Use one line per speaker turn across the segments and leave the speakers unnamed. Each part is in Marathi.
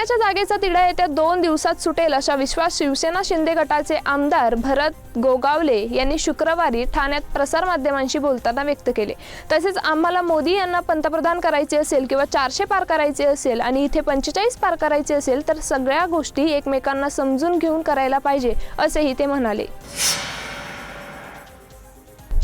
ठाण्याच्या जागेचा तिढा येत्या दोन दिवसात सुटेल अशा विश्वास शिवसेना शिंदे गटाचे आमदार भरत गोगावले यांनी शुक्रवारी ठाण्यात प्रसारमाध्यमांशी बोलताना व्यक्त केले. तसेच आम्हाला मोदी यांना पंतप्रधान करायचे असेल किंवा चारशे पार करायचे असेल आणि इथे पंचेचाळीस पार करायचे असेल तर सगळ्या गोष्टी एकमेकांना समजून घेऊन करायला पाहिजे असेही ते म्हणाले.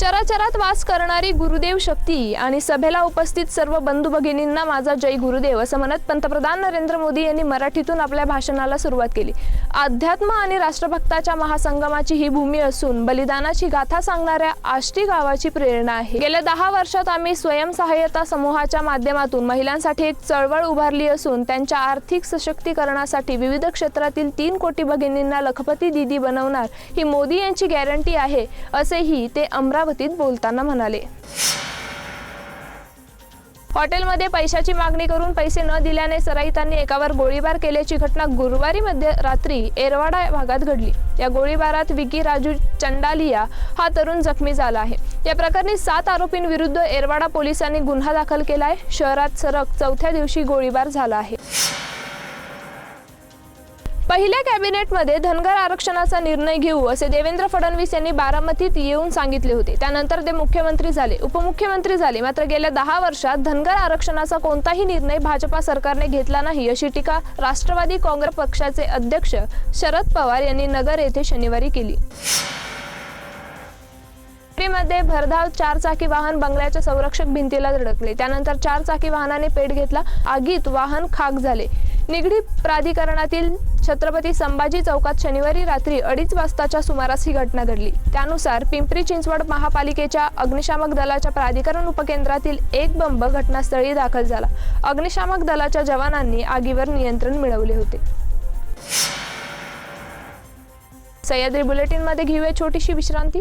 चराचरात वास करणारी गुरुदेव शक्ती आणि सभेला उपस्थित सर्व बंधू भगिनींना माझा जय गुरुदेव असं म्हणत पंतप्रधान नरेंद्र मोदी यांनी मराठीतून आपल्या भाषणाला सुरुवात केली. अध्यात्म आणि राष्ट्रभक्ताच्या महासंगमाची ही भूमी असून बलिदानाची गाथा सांगणाऱ्या आष्टी गावाची प्रेरणा आहे. गेल्या दहा वर्षात आम्ही स्वयंसहाय्यता समूहाच्या माध्यमातून महिलांसाठी एक चळवळ उभारली असून त्यांच्या आर्थिक सशक्तीकरणासाठी विविध क्षेत्रातील तीन कोटी भगिनींना लखपती दिदी बनवणार ही मोदी यांची गॅरंटी आहे असेही ते अमरावतीत बोलताना म्हणाले. हॉटेलमध्ये पैशाची मागणी करून पैसे न दिल्याने सराईतांनी एकावर गोळीबार केल्याची घटना गुरुवारी मध्ये रात्री एरवाडा भागात घडली. या गोळीबारात विकी राजू चंडालिया हा तरुण जखमी झाला आहे. या प्रकरणी सात आरोपींविरुद्ध एरवाडा पोलिसांनी गुन्हा दाखल केला आहे शहरात सरक चौथ्या दिवशी गोळीबार झाला आहे. पहिल्या कॅबिनेटमध्ये धनगर आरक्षणाचा निर्णय घेऊ असे देवेंद्र फडणवीस यांनी बारामतीत येऊन सांगितले होते. त्यानंतर ते मुख्यमंत्री झाले. उपमुख्यमंत्री झाले. मात्र गेल्या दहा वर्षात धनगर आरक्षणाचा कोणताही निर्णय भाजपा सरकारने घेतला नाही अशी टीका राष्ट्रवादी काँग्रेस पक्षाचे अध्यक्ष शरद पवार यांनी नगर येथे शनिवारी केली. मध्ये भरधाव चारचाकी वाहन बंगल्याच्या संरक्षक भिंतीला धडकले. त्यानंतर चारचाकी वाहनाने पेट घेतला. आगीत वाहन खाक झाले. निगडी प्राधिकरणातील छत्रपती संभाजी चौकात शनिवारी रात्री अडीच वाजताच्या सुमारास ही घटना घडली. त्यानुसार पिंपरी चिंचवड महापालिकेच्या अग्निशामक दलाच्या प्राधिकरण उपकेंद्रातील एक बंब घटनास्थळी दाखल झाला. अग्निशामक दलाच्या जवानांनी आगीवर नियंत्रण मिळवले होते. सह्याद्री बुलेटिनमध्ये घेऊया छोटीशी विश्रांती.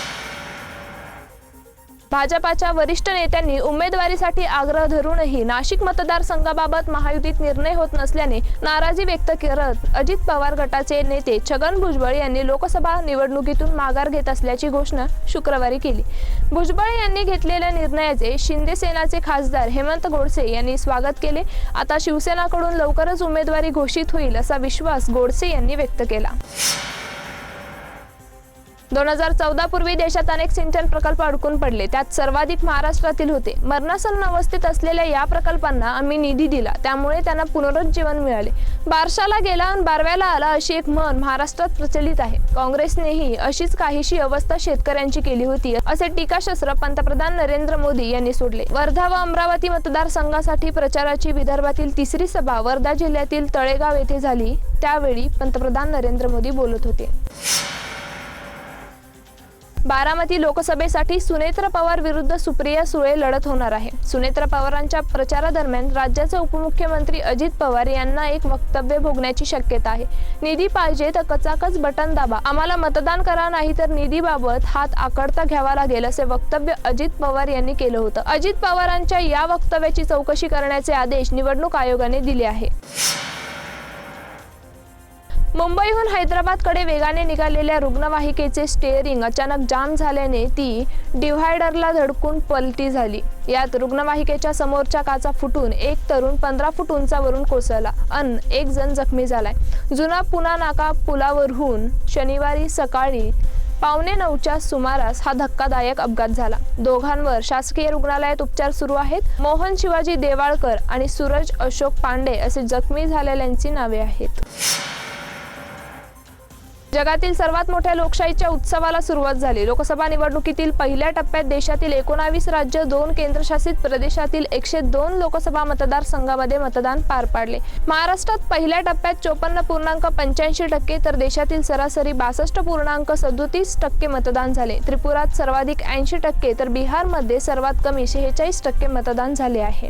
भाजपाच्या वरिष्ठ नेत्यांनी उमेदवारीसाठी आग्रह धरूनही नाशिक मतदारसंघाबाबत महायुतीत निर्णय होत नसल्याने नाराजी व्यक्त करत अजित पवार गटाचे नेते छगन भुजबळ यांनी लोकसभा निवडणुकीतून माघार घेत असल्याची घोषणा शुक्रवारी केली. भुजबळ यांनी घेतलेल्या निर्णयाचे शिंदे सेनाचे खासदार हेमंत गोडसे यांनी स्वागत केले. आता शिवसेनाकडून लवकरच उमेदवारी घोषित होईल असा विश्वास गोडसे यांनी व्यक्त केला. दोन हजार चौदा पूर्वी देशात अनेक सिंचन प्रकल्प अडकून पडले. त्यात सर्वाधिक महाराष्ट्रातील होते. मरणासन्न अवस्थेत असलेल्या या प्रकल्पांना आम्ही निधी दिला. त्यामुळे त्यांना पुनरुज्जीवन मिळाले. बारशाला गेला आणि बारव्याला आला अशी एक म्हण महाराष्ट्रात प्रचलित आहे. काँग्रेसनेही अशीच काहीशी अवस्था शेतकऱ्यांची केली होती असे टीकाशस्त्र पंतप्रधान नरेंद्र मोदी यांनी सोडले. वर्धा व अमरावती मतदारसंघासाठी प्रचाराची विदर्भातील तिसरी सभा वर्धा जिल्ह्यातील तळेगाव येथे झाली. त्यावेळी पंतप्रधान नरेंद्र मोदी बोलत होते. बारामती लोकसभेसाठी सुनेत्र पवार विरुद्ध सुप्रिया सुळे लढत होणार आहे. सुनेत्र पवारांच्या प्रचारादरम्यान राज्याचे उपमुख्यमंत्री अजित पवार यांना एक वक्तव्य भोगण्याची शक्यता आहे. निधी पाहिजे तर कचाकच बटन दाबा. आम्हाला मतदान करा नाही तर निधीबाबत हात आकडता घ्यावा लागेल असे वक्तव्य अजित पवार यांनी केलं होतं. अजित पवारांच्या या वक्तव्याची चौकशी करण्याचे आदेश निवडणूक आयोगाने दिले आहे. मुंबईहून हैदराबादकडे वेगाने निघालेल्या रुग्णवाहिकेचे स्टेअरिंग अचानक जाम झाल्याने ती डिव्हायडरला धडकून पलटी झाली. यात रुग्णवाहिकेच्या समोरच्या काचा फुटून एक तरुण पंधरा फूट उंचावरून कोसळला. अन एक जण जखमी झालाय. जुना पुना नाका पुलावरून शनिवारी सकाळी पावणे नऊच्या सुमारास हा धक्कादायक अपघात झाला. दोघांवर शासकीय रुग्णालयात उपचार सुरू आहेत. मोहन शिवाजी देवाळकर आणि सूरज अशोक पांडे असे जखमी झालेल्यांची नावे आहेत. जगातील सर्वात मोठ्या लोकशाहीच्या उत्सवाला सुरुवात झाली. लोकसभा निवडणुकीतील पहिल्या टप्प्यात देशातील एकोणावीस राज्य दोन केंद्रशासित प्रदेशातील एकशे दोन लोकसभा मतदारसंघामध्ये मतदान पार पाडले. महाराष्ट्रात पहिल्या टप्प्यात चोपन्न पूर्णांक पंच्याऐंशी टक्के तर देशातील सरासरी बासष्ट पूर्णांक सदोतीस टक्के मतदान झाले. त्रिपुरात सर्वाधिक ऐंशी टक्के तर बिहारमध्ये सर्वात कमी शेहेचाळीस टक्के मतदान झाले आहे.